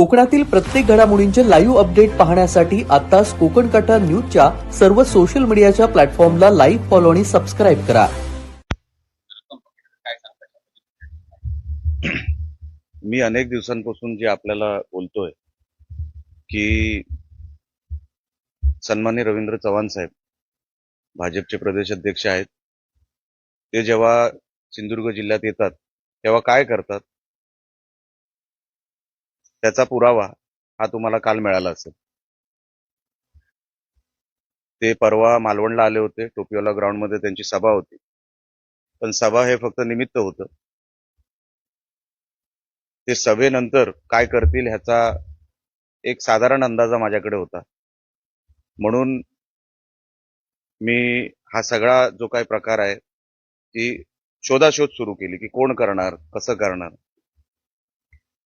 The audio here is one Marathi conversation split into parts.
कोकणातील प्रत्येक घडामोडींचे लाईव्ह अपडेट पाहण्यासाठी आताच कोकण कटा न्यूजच्या सर्व सोशल मीडियाच्या प्लॅटफॉर्मला लाईव्ह फॉलो आणि सबस्क्राईब करा. मी अनेक दिवसांपासून जे आपल्याला बोलतोय की सन्मान्य रवींद्र चव्हाण साहेब भाजपचे प्रदेश अध्यक्ष आहेत. ते जेव्हा सिंधुदुर्ग जिल्ह्यात येतात तेव्हा काय करतात? त्याचा पुरावा हा तुम्हाला काल मिळाला असेल. ते परवा मालवणला आले होते टोपिवाला ग्राउंडमध्ये त्यांची सभा होती. पण सभा हे फक्त निमित्त होतं. ते सभेनंतर काय करतील ह्याचा एक साधारण अंदाजा माझ्याकडे होता. म्हणून मी हा सगळा जो काही प्रकार आहे ती शोधाशोध सुरू केली की कोण करणार कसं करणार.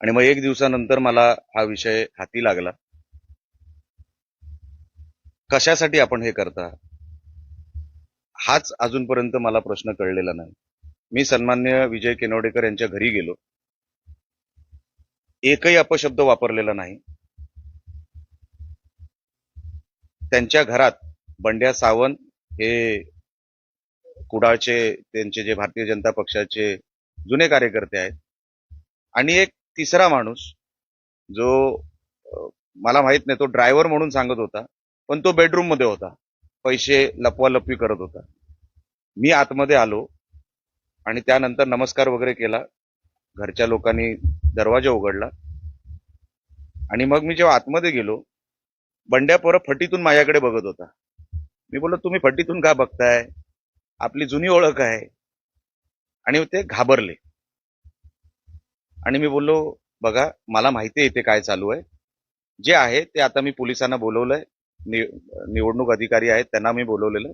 आणि मग एक दिवसानंतर मला हा विषय हाती लागला. कशासाठी आपण हे करता? हाच अजूनपर्यंत मला प्रश्न कळलेला नाही. मी सन्मान्य विजय केनवडेकर यांच्या घरी गेलो. एकही अपशब्द वापरलेला नाही. त्यांच्या घरात बंड्या सावंत हे कुडाळचे त्यांचे जे भारतीय जनता पक्षाचे जुने कार्यकर्ते आहेत. आणि एक तिसरा माणूस जो मला माहीत नाही तो ड्रायव्हर म्हणून सांगत होता पण तो बेडरूममध्ये होता. पैसे लपवालपवी करत होता. मी आतमध्ये आलो आणि त्यानंतर नमस्कार वगैरे केला. घरच्या लोकांनी दरवाजा उघडला. आणि मग मी जेव्हा आतमध्ये गेलो बंड्या पोरं फटीतून माझ्याकडे बघत होता. मी बोललो तुम्ही फटीतून का बघताय? आपली जुनी ओळख आहे. आणि ते घाबरले. आणि मी बोललो बघा मला माहिती आहे इथे काय चालू आहे. जे आहे ते आता मी पोलिसांना बोलवलंय. नि- निवडणूक अधिकारी आहेत त्यांना मी बोलवलेलं.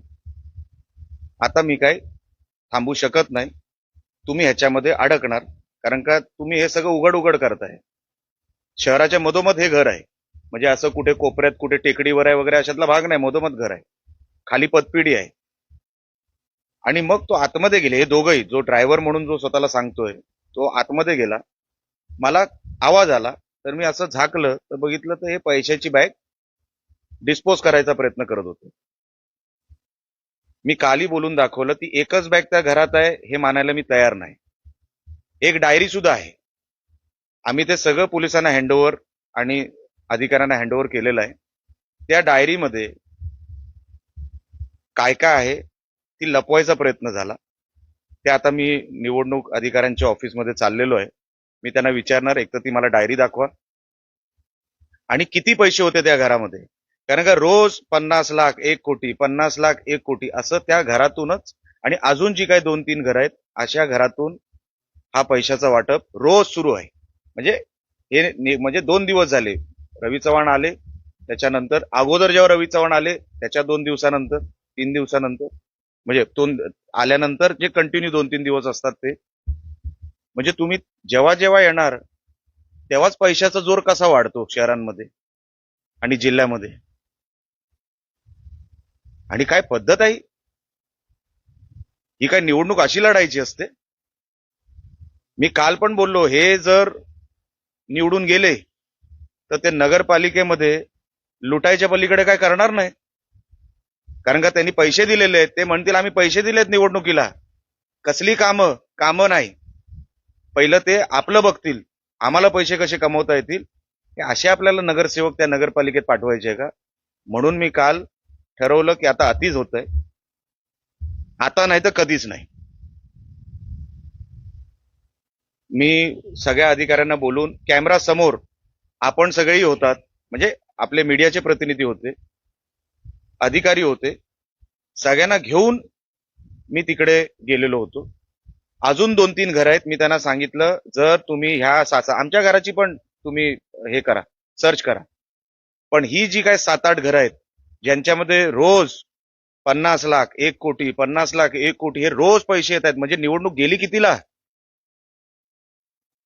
आता मी काय थांबू शकत नाही. तुम्ही ह्याच्यामध्ये अडकणार. कारण का तुम्ही हे सगळं उघड उघड करताय. शहराच्या मधोमध हे घर आहे. म्हणजे असं कुठे कोपऱ्यात कुठे टेकडीवर आहे वगैरे अशातला भाग नाही. मधोमध घर आहे. खाली पतपिढी आहे. आणि मग तो आतमध्ये गेले. हे दोघही जो ड्रायव्हर म्हणून जो स्वतःला सांगतोय तो आतमध्ये गेला. मला आवाज आला तर मी असं झाकलं तर बघितलं तर हे पैशाची बॅग डिस्पोज करायचा प्रयत्न करत होते. मी काली बोलून दाखवलं ती एकच बॅग त्या घरात आहे हे मानायला मी तयार नाही. एक डायरी सुद्धा आहे. आम्ही ते सगळं पोलिसांना हँडओव्हर आणि अधिकाऱ्यांना हँडओव्हर केलेलं आहे. त्या डायरीमध्ये काय काय आहे ती लपवायचा प्रयत्न झाला. ते आता मी निवडणूक अधिकाऱ्यांच्या ऑफिसमध्ये चाललेलो आहे. मी त्यांना विचारणार एक तर ती मला डायरी दाखवा. आणि किती पैसे होते त्या घरामध्ये? कारण का रोज पन्नास लाख एक कोटी पन्नास लाख एक कोटी असं त्या घरातूनच आणि अजून जी काही दोन तीन घरं आहेत अशा घरातून हा पैशाचा वाटप रोज सुरू आहे. म्हणजे हे म्हणजे दोन दिवस झाले. रवी चव्हाण आले त्याच्यानंतर अगोदर जेव्हा रवी चव्हाण आले त्याच्या दोन दिवसानंतर तीन दिवसानंतर म्हणजे दोन आल्यानंतर जे कंटिन्यू दोन तीन दिवस असतात ते म्हणजे तुम्ही जेव्हा जेव्हा येणार तेव्हाच पैशाचा जोर कसा वाढतो शहरांमध्ये आणि जिल्ह्यामध्ये? आणि काय पद्धत आहे? ही काय निवडणूक अशी लढायची असते? मी काल पण बोललो हे जर निवडून गेले तर ते नगरपालिकेमध्ये लुटायच्या पलीकडे काय करणार नाही. कारण का त्यांनी पैसे दिलेले आहेत ते म्हणतील आम्ही पैसे दिलेत निवडणुकीला. कसली कामं? कामं नाही. पहिलं ते आपलं बघतील. आम्हाला पैसे कसे कमवता येतील? असे आपल्याला नगरसेवक त्या नगरपालिकेत पाठवायचे का? म्हणून मी काल ठरवलं की आता अतिच होतंय. आता नाही तर कधीच नाही. मी सगळ्या अधिकाऱ्यांना बोलून कॅमेरा समोर आपण सगळेही होतात. म्हणजे आपले मीडियाचे प्रतिनिधी होते. अधिकारी होते. सगळ्यांना घेऊन मी तिकडे गेलेलो होतो. अजून दोन तीन घर आहेत मी त्यांना सांगितलं जर तुम्ही ह्या साचा आमच्या घराची पण तुम्ही हे करा सर्च करा. पण ही जी काय सात आठ घरं आहेत ज्यांच्यामध्ये रोज पन्नास लाख एक कोटी पन्नास लाख एक कोटी हे रोज पैसे येत आहेत म्हणजे निवडणूक गेली कितीला?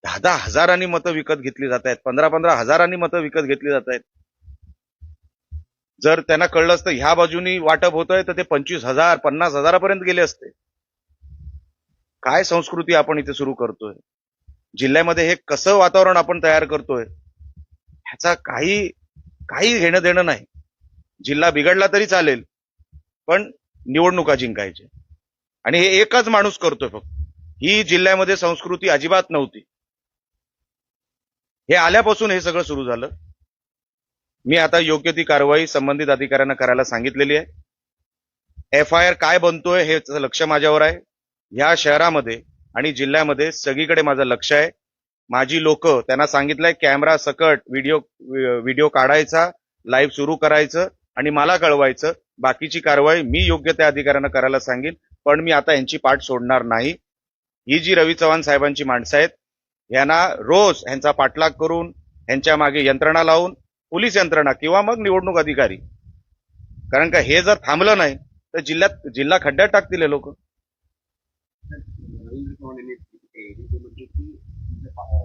दहा दहा हजारांनी मतं विकत घेतली जात आहेत पंधरा पंधरा हजारांनी मतं विकत घेतली जात आहेत. जर त्यांना कळलं असतं ह्या बाजूनी वाटप होतंय तर ते पंचवीस हजार पन्नास हजारापर्यंत गेले असते. काय संस्कृती आपण इथे सुरू करतोय? जिल्ह्यामध्ये हे कसं वातावरण आपण तयार करतोय? ह्याचा काही काही घेणं देणं नाही. जिल्हा बिघडला तरी चालेल पण निवडणुका जिंकायचे आणि हे एकच माणूस करतोय फक्त. ही जिल्ह्यामध्ये संस्कृती अजिबात नव्हती. हे आल्यापासून हे सगळं सुरू झालं. मी आता योग्य ती कारवाई संबंधित अधिकाऱ्यांना करायला सांगितलेली आहे. एफ आय आर काय बनतोय हे लक्ष माझ्यावर आहे. या शहरामध्ये आणि जिल्ह्यामध्ये सगळीकडे माझं लक्ष आहे. माझी लोक त्यांना सांगितलंय कॅमेरा सकट व्हिडिओ व्हिडिओ काढायचा लाईव्ह सुरू करायचं आणि मला कळवायचं. बाकीची कारवाई मी योग्य त्या अधिकाऱ्यांना करायला सांगेन पण मी आता यांची पाठ सोडणार नाही. ही जी रवी चव्हाण साहेबांची माणसं आहेत यांना रोज ह्यांचा पाठलाग करून ह्यांच्या मागे यंत्रणा लावून पोलीस यंत्रणा किंवा मग निवडणूक अधिकारी. कारण का हे जर थांबलं नाही तर जिल्ह्यात जिल्हा खड्ड्यात टाकतील लोक. म्हणजे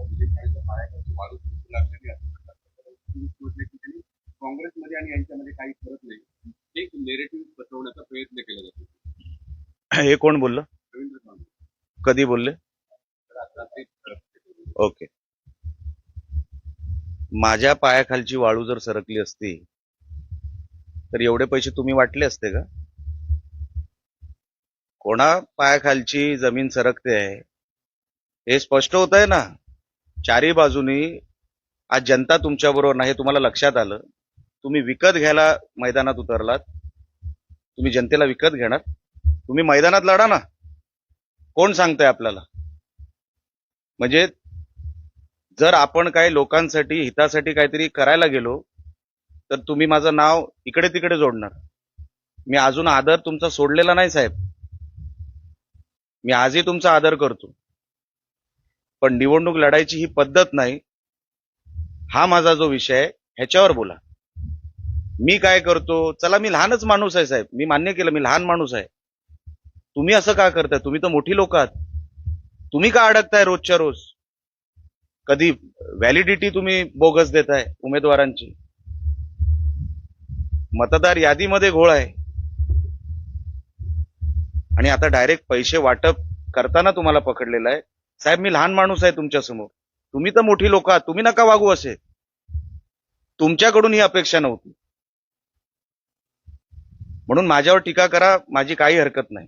विजय पायाखालची वाळू लागलेली म्हटलं की त्यांनी काँग्रेसमध्ये आणि यांच्यामध्ये काही फरक नाही एक नेरेटिव्ह पसरवण्याचा प्रयत्न केला जातो हे कोण बोललं रवींद्र चव्हाण कधी बोलले ओके माझ्या पायाखालची वाळू जर सरकली असती तर एवढे पैसे तुम्ही वाटले असते का कोणा पायाखालची जमीन सरकते आहे? हे स्पष्ट होत आहे ना? चारी बाजूनी आज जनता तुमच्या बरोबर नाही हे तुम्हाला लक्षात आलं. तुम्ही विकत घ्यायला मैदानात उतरलात. तुम्ही जनतेला विकत घेणार. तुम्ही मैदानात लढा ना. कोण सांगतंय आपल्याला? म्हणजे जर आपण काही लोकांसाठी हितासाठी काहीतरी करायला गेलो तर तुम्ही माझं नाव इकडे तिकडे जोडणार. मी अजून आदर तुमचा सोडलेला नाही साहेब. मी आजही तुमचा आदर करतो. पण निवडणूक लढायची ही पद्धत नाही. हा माझा जो विषय आहे ह्याच्यावर बोला. मी काय करतो? चला मी लहानच माणूस आहे साहेब. मी मान्य केलं मी लहान माणूस आहे. तुम्ही असं का करताय? तुम्ही तर मोठी लोक आहात. तुम्ही का अडकताय रोजच्या रोज? कधी व्हॅलिडिटी तुम्ही बोगस देताय उमेदवारांची? मतदार यादीमध्ये घोळ आहे. आणि आता डायरेक्ट पैसे वाटप करताना तुम्हाला पकडलेलं आहे. साहेब मी लहान माणूस आहे तुमच्यासमोर. तुम्ही तर मोठी लोक आहात. तुम्ही नका वागू असे. तुमच्याकडून ही अपेक्षा नव्हती. म्हणून माझ्यावर टीका करा माझी काही हरकत नाही.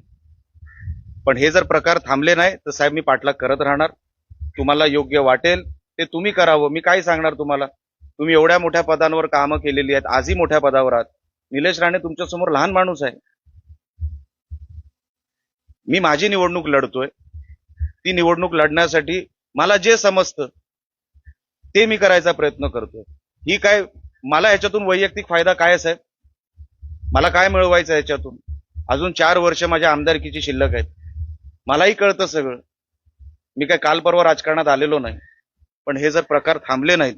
पण हे जर प्रकार थांबले नाही तर साहेब मी पाठलाग करत राहणार. तुम्हाला योग्य वाटेल ते तुम्ही करावं. मी काय सांगणार तुम्हाला? तुम्ही एवढ्या मोठ्या पदांवर कामं केलेली आहेत. आजही मोठ्या पदावर आहात. निलेश राणे तुमच्यासमोर लहान माणूस आहे. मी माझी निवडणूक लढतोय. ती निवडणूक लढण्यासाठी मला जे समजतं ते मी करायचा प्रयत्न करतोय. ही काय मला याच्यातून वैयक्तिक फायदा काय आहे, साहेब? मला काय मिळवायचं याच्यातून अजून चार वर्ष माझ्या आमदारकीची शिल्लक आहेत. मलाही कळतं सगळं. मी काय काल परवा राजकारणात आलेलो नाही. पण हे जर प्रकार थांबले नाहीत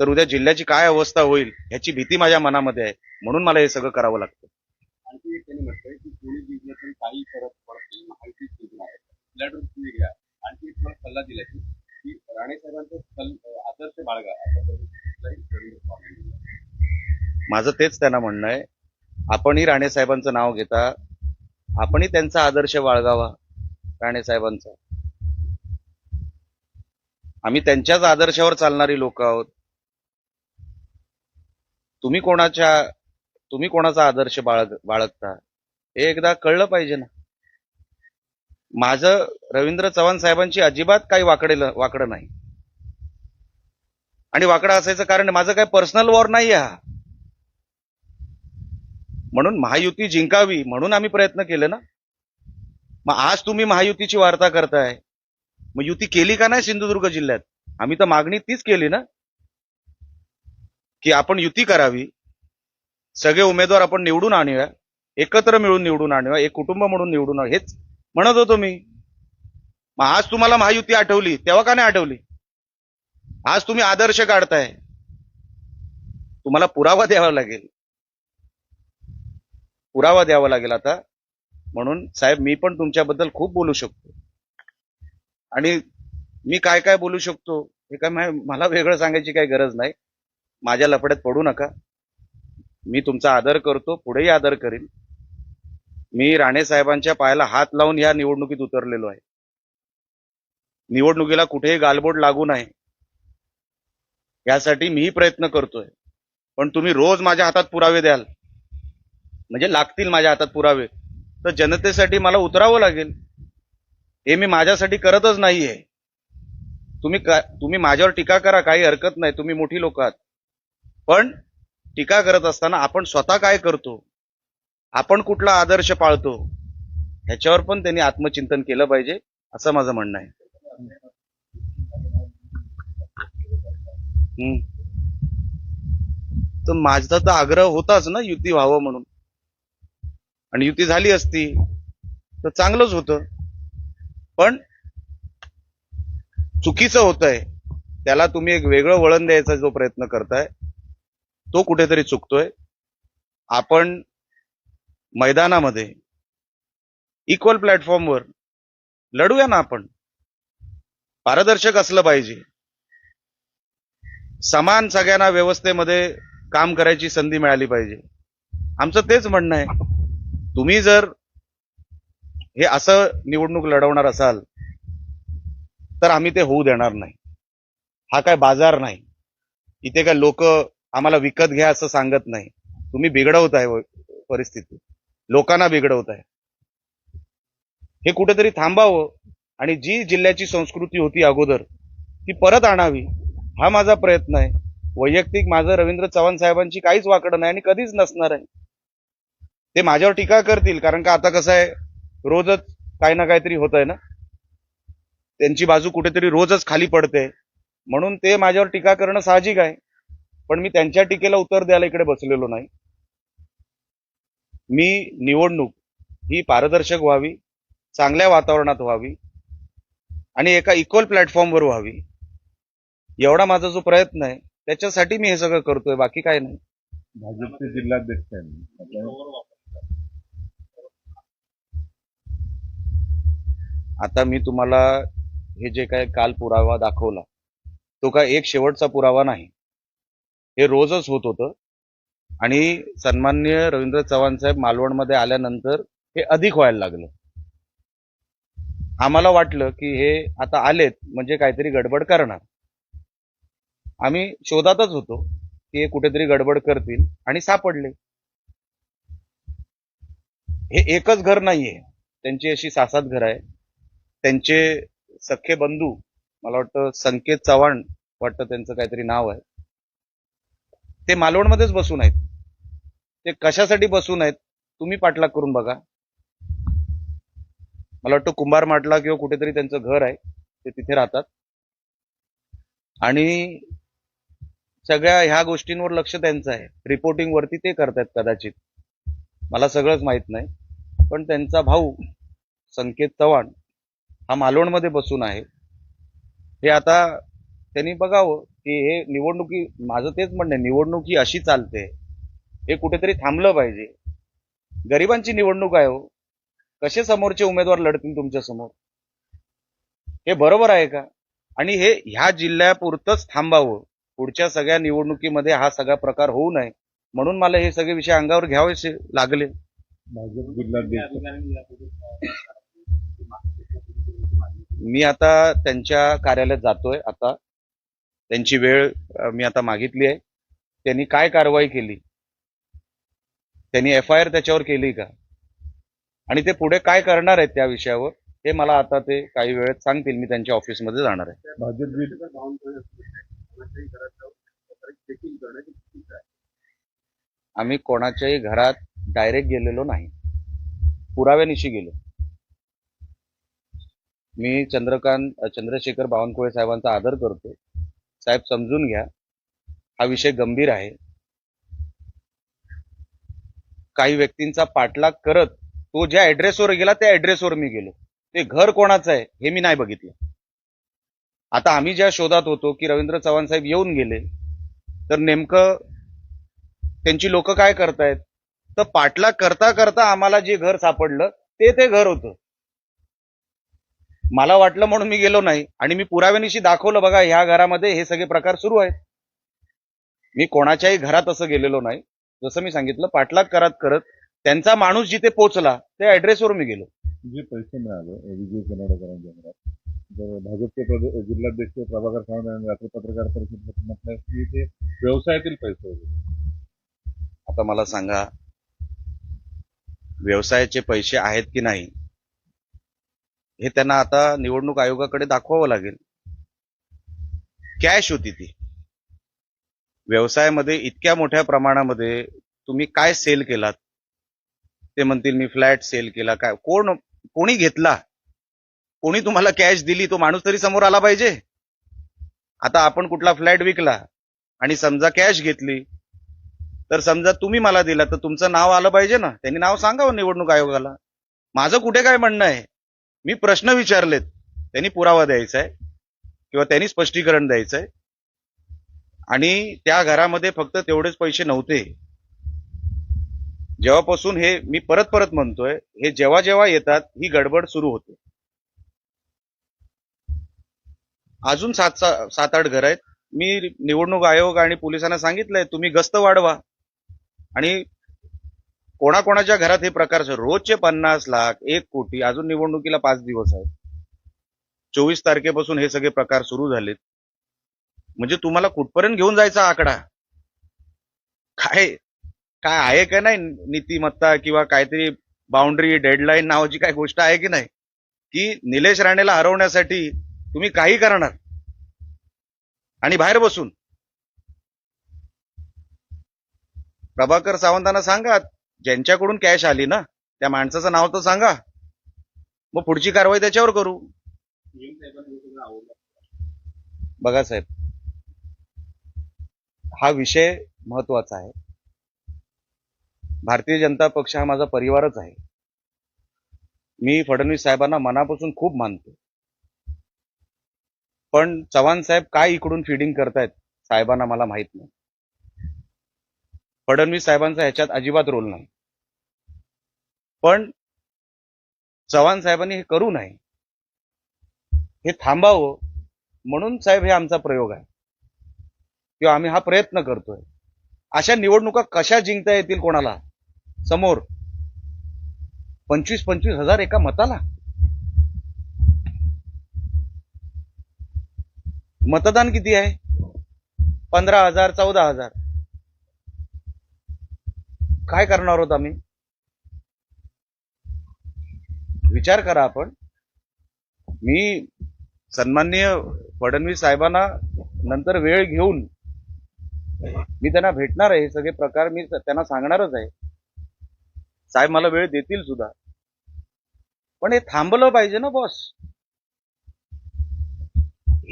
तर उद्या जिल्ह्याची काय अवस्था होईल ह्याची भीती माझ्या मनामध्ये आहे. म्हणून मला हे सगळं करावं लागतं. आणखी एक त्यांनी म्हटलंय की कोणी जिंकलं तरी काही फरक पडत नाही माहितीच जिंकणार आहे. लढून तुम्ही घ्या आणखी एक तुम्हाला सल्ला दिला की की राणे साहेबांचा सल- आदर्श बाळगा माझं तेच त्यांना म्हणणं आहे. आपणही राणे साहेबांचं नाव घेता. आपणही त्यांचा आदर्श बाळगावा राणे साहेबांचा. आम्ही त्यांच्याच आदर्शावर चालणारी लोक आहोत. तुम्ही कोणाच्या तुम्ही कोणाचा आदर्श बाळग बाळगता? हे एकदा कळलं पाहिजे ना. माझं रवींद्र चव्हाण साहेबांची अजिबात काही वाकडेल वाकडं नाही. आणि वाकडं असायचं कारण माझं काही पर्सनल वॉर नाही हा. म्हणून महायुती जिंकावी म्हणून आम्ही प्रयत्न केले ना. मग आज तुम्ही महायुतीची वार्ता करताय. मग युती केली का नाही सिंधुदुर्ग जिल्ह्यात? आम्ही तर मागणी तीच केली ना. की आपण युती करावी. सगळे उमेदवार आपण निवडून आणूया एकत्र मिळून निवडून आणूया एक कुटुंब म्हणून निवडून हेच म्हणत होतो मी. मग आज तुम्हाला महायुती आठवली तेव्हा का नाही आठवली? आज तुम्ही आदर्श काढताय. तुम्हाला पुरावा द्यावा लागेल. पुरावा द्यावा लागेल आता. म्हणून साहेब मी पण तुमच्याबद्दल खूप बोलू शकतो. आणि मी काय काय बोलू शकतो हे काय मला वेगळं सांगायची काही गरज नाही. माझ्या लफड्यात पडू नका. मी तुमचा आदर करतो पुढेही आदर करीन. मी राणे साहेबांच्या पायाला हात लावून ह्या निवडणुकीत उतरलेलो आहे. निवडणुकीला कुठेही गालबोट लागू नये. यासाठी मीही प्रयत्न करतोय. पण तुम्ही रोज माझ्या हातात पुरावे द्याल. म्हणजे लागतील माझ्या हातात पुरावे. तर जनतेसाठी मला उतरावं लागेल. हे मी माझ्यासाठी करतच नाहीये. तुम्ही का तुम्ही माझ्यावर टीका करा काही हरकत नाही. तुम्ही मोठी लोक आहात. पण टीका करत असताना आपण स्वतः काय करतो? आपण कुठला आदर्श पाळतो? ह्याच्यावर पण त्यांनी आत्मचिंतन केलं पाहिजे असं माझं म्हणणं आहे. हम्म. तर माझा तर आग्रह होताच ना युती व्हावं म्हणून. आणि युती झाली असती तर चांगलंच होतं. पण चुकीचं होतंय त्याला तुम्ही एक वेगळं वळण द्यायचा जो प्रयत्न करताय तो कुठेतरी चुकतोय. आपण मैदानामध्ये इक्वल प्लॅटफॉर्मवर लढूया ना आपण. पारदर्शक असलं पाहिजे. समान सगळ्यांना व्यवस्थेमध्ये काम करायची संधी मिळाली पाहिजे. आमचं तेच म्हणणं आहे. तुम्ही जर हे असं निवडणूक लढवणार असाल तर आम्ही ते होऊ देणार नाही. हा काय बाजार नाही. इथे काय लोक आम्हाला विकत घ्या असं सांगत नाही. तुम्ही बिघडवत आहे परिस्थिती. लोकांना बिघडवत आहे. हे कुठेतरी थांबावं आणि जी जिल्ह्याची संस्कृती होती अगोदर ती परत आणावी हा माझा प्रयत्न आहे. वैयक्तिक माझं रवींद्र चव्हाण साहेबांची काहीच वाकडं नाही आणि कधीच नसणार आहे. ते माझ्यावर टीका करतील कारण का आता कसं आहे रोजच काही ना काहीतरी होत आहे ना? त्यांची बाजू कुठेतरी रोजच खाली पडते. म्हणून ते माझ्यावर टीका करणं साहजिक आहे. पण मी त्यांच्या टीकेला उत्तर द्यायला इकडे बसलेलो नाही. मी निवडणूक ही पारदर्शक व्हावी चांगल्या वातावरणात व्हावी आणि एका इक्वल प्लॅटफॉर्मवर व्हावी. एवढा माझा जो प्रयत्न आहे त्याच्यासाठी मी हे सगळं करतोय बाकी काय नाही. भाजपचे जिल्हाध्यक्ष आता मी तुम्हाला हे जे काय काल पुरावा दाखवला तो काय एक शेवटचा पुरावा नाही. हे रोजच होत होतं. आणि सन्मान्य रवींद्र चव्हाण साहेब मालवणमध्ये आल्यानंतर हे अधिक व्हायला लागलं. आम्हाला वाटलं की हे आता आलेत म्हणजे काहीतरी गडबड करणार. आम्ही शोधातच होतो की हे कुठेतरी गडबड करतील आणि सापडले. हे एकच घर नाहीये. त्यांची अशी सासात घर आहे त्यांचे सख्खे बंधू मला वाटतं संकेत चव्हाण वाटतं त्यांचं काहीतरी नाव आहे. ते मालवणमध्येच बसून आहेत. ते कशासाठी बसून आहेत तुम्ही पाठलाग करून बघा. मला वाटतं कुंभार माटला किंवा कुठेतरी त्यांचं घर आहे ते तिथे राहतात. आणि सगळ्या ह्या गोष्टींवर लक्ष त्यांचं आहे. रिपोर्टिंग वरती ते करतायत कदाचित. मला सगळंच माहीत नाही. पण त्यांचा भाऊ संकेत चव्हाण हा मालवणमध्ये बसून आहे. हे आता त्यांनी बघावं. की हे निवडणुकी माझं तेच म्हणणं आहे निवडणूक ही अशी चालते. हे कुठेतरी थांबलं पाहिजे. गरिबांची निवडणूक आहे हो. कसे समोरचे उमेदवार लढतील तुमच्यासमोर हे बरोबर आहे का? आणि हे ह्या जिल्ह्यापुरतंच थांबावं. पुढच्या सगळ्या निवडणुकीमध्ये हा सगळा प्रकार होऊ नये. म्हणून मला हे सगळे विषय अंगावर घ्यावेसे लागले. मी आता त्यांच्या कार्यालयात जातोय आता. त्यांची वेळ मी आता मागितली आहे. त्यांनी काय कारवाई केली? त्यांनी एफ आय आर त्याच्यावर केली का? आणि ते पुढे काय करणार आहेत त्या विषयावर हे मला आता ते काही वेळेत सांगतील. मी त्यांच्या ऑफिसमध्ये जाणार आहे. आम्ही कोणाच्याही घरात डायरेक्ट गेलेलो नाही. पुराव्यानिशी गेलो. मी चंद्रकांत चंद्रशेखर बावनकुळे साहेबांचा आदर करतो साहेब समजून घ्या. हा विषय गंभीर आहे. काही व्यक्तींचा पाठलाग करत तो ज्या ऍड्रेसवर गेला त्या ऍड्रेसवर मी गेलो. ते घर कोणाचं आहे हे मी नाही बघितलं. आता आम्ही ज्या शोधात होतो की रवींद्र चव्हाण साहेब येऊन गेले तर नेमकं त्यांची लोक काय करतायत? तर पाठलाग करता करता आम्हाला जे घर सापडलं ते ते घर होतं. मला वाटलं म्हणून मी गेलो नाही. आणि मी पुराव्यानिशी दाखवलं बघा ह्या घरामध्ये हे सगळे प्रकार सुरू आहेत. मी कोणाच्याही घरात असं गेलेलो नाही. जसं मी सांगितलं पाठलाग करत करत त्यांचा माणूस जिथे पोचला त्या ऍड्रेसवर मी गेलो. जे पैसे मिळाले विजय कनाडकरांच्या तर भाजपचे जिल्हाध्यक्ष प्रभाकर सावंत यांनी रात्री पत्रकार परिषदेत म्हटलं की ते व्यवसायातील पैसे होते. आता मला सांगा व्यवसायाचे पैसे आहेत की नाही? हे त्यांना आता निवडणूक आयोगाकडे दाखवावं लागेल. कॅश होती ती. व्यवसायामध्ये इतक्या मोठ्या प्रमाणामध्ये तुम्ही काय सेल केलात? ते म्हणतील मी फ्लॅट सेल केला. काय? कोण कोणी घेतला? कोणी तुम्हाला कॅश दिली? तो माणूस तरी समोर आला पाहिजे. आता आपण कुठला फ्लॅट विकला आणि समजा कॅश घेतली तर समजा तुम्ही मला दिला तर तुमचं नाव आलं पाहिजे ना? त्यांनी नाव सांगावं निवडणूक आयोगाला. माझं कुठे काय म्हणणं आहे? मी प्रश्न विचारलेत. त्यांनी पुरावा द्यायचा आहे किंवा त्यांनी स्पष्टीकरण द्यायचं आहे आणि त्या घरामध्ये फक्त तेवढेच पैसे नव्हते. जेव्हापासून हे मी परत परत म्हणतोय हे जेव्हा जेव्हा येतात ही गडबड सुरू होते. अजून सात सा- सात आठ घर आहेत. मी निवडणूक आयोग आणि पोलिसांना सांगितलंय तुम्ही गस्त वाढवा. आणि कोणाकोणाच्या घरात हे प्रकार रोजचे पन्नास लाख एक कोटी अजून निवडणुकीला पाच दिवस आहेत. चोवीस तारखेपासून हे सगळे प्रकार सुरू झालेत. म्हणजे तुम्हाला कुठपर्यंत घेऊन जायचा आकडा? काय काय आहे का नाही नीतिमत्ता किंवा काहीतरी बाउंड्री डेडलाईन नावाची काय गोष्ट आहे की नाही? की निलेश राणेला हरवण्यासाठी तुम्ही काही करणार? आणि बाहेर बसून? प्रभाकर सावंतांना सांगा ज्यांच्याकडून कॅश आली ना त्या माणसाचं नाव तर सांगा. मग पुढची कारवाई त्याच्यावर करू. बघा साहेब हा विषय महत्त्वाचा आहे. भारतीय जनता पक्ष हा माझा परिवारच आहे. मी फडणवीस साहेबांना मनापासून खूप मानतो. पण चव्हाण साहेब काय इकडून फिडिंग करतायत साहेबांना मला माहीत नाही. फडणवीस साहेबांचा ह्याच्यात अजिबात रोल नाही. पण चव्हाण साहेबांनी हे करू नये. हे थांबावं म्हणून साहेब हे आमचा प्रयोग आहे. किंवा आम्ही हा प्रयत्न करतोय. अशा निवडणुका कशा जिंकता येतील कोणाला? समोर पंचवीस पंचवीस हजार एका मताला. मतदान किती आहे? पंधरा हजार चौदा हजार. काय करणार आहोत आम्ही? विचार करा आपण. मी सन्माननीय फडणवीस साहेबांना नंतर वेळ घेऊन मी त्यांना भेटणार आहे हे सगळे प्रकार मी त्यांना सांगणारच आहे. साहेब मला वेळ देतील सुद्धा. पण हे थांबलं पाहिजे ना बॉस.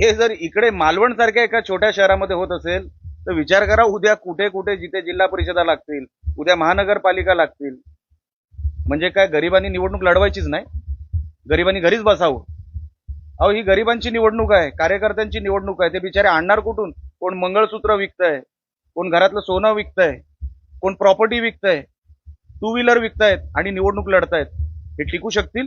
हे जर इकडे मालवण सारख्या एका छोट्या शहरामध्ये होत असेल तर विचार करा उद्या कुठे कुठे जिथे जिल्हा परिषदा लागतील उद्या महानगरपालिका लागतील. म्हणजे काय गरिबांनी निवडणूक लढवायचीच नाही. गरिबांनी घरीच बसावं. अहो ही गरिबांची निवडणूक आहे कार्यकर्त्यांची निवडणूक आहे. ते बिचारे आणणार कुठून? कोण मंगळसूत्र विकतंय कोण घरातलं सोनं विकतंय कोण प्रॉपर्टी विकतंय टू व्हीलर विकतायत आणि निवडणूक लढतायत. हे टिकू शकतील?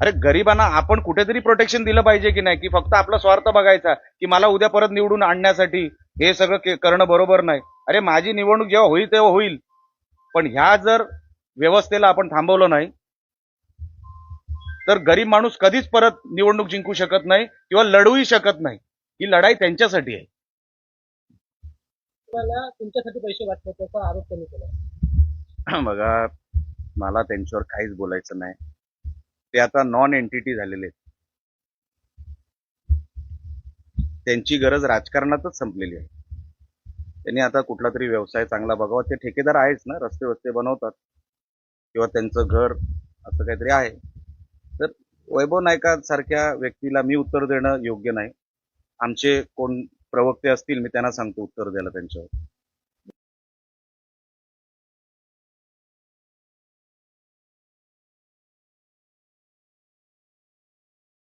अरे गरिबांना आपण कुठेतरी प्रोटेक्शन दिलं पाहिजे की नाही? की फक्त आपला स्वार्थ बघायचा की मला उद्या परत निवडून आणण्यासाठी हे सगळं करणं बरोबर नाही. अरे माझी निवडणूक जेव्हा होईल तेव्हा होईल. पण ह्या जर व्यवस्थेला आपण थांबवलं नाही तर गरीब माणूस कधीच परत निवडणूक जिंकू शकत नाही किंवा लढूही शकत नाही. ही लढाई त्यांच्यासाठी आहे. तुमच्यासाठी पैसे आरोप त्यांनी केला. बघा मला त्यांच्यावर काहीच बोलायचं नाही. ते आता नॉन एंटिटी झालेले आहेत. त्यांची गरज राजकारणातच संपलेली आहे. त्यांनी आता कुठला तरी व्यवसाय चांगला बघावा. ते ठेकेदार आहेच ना रस्ते वस्ते बनवतात. किंवा त्यांचं घर असं काहीतरी आहे. तर वैभव नायका सारख्या व्यक्तीला मी उत्तर देणं योग्य नाही. आमचे कोण प्रवक्ते असतील मी त्यांना सांगतो उत्तर द्यायला त्यांच्यावर.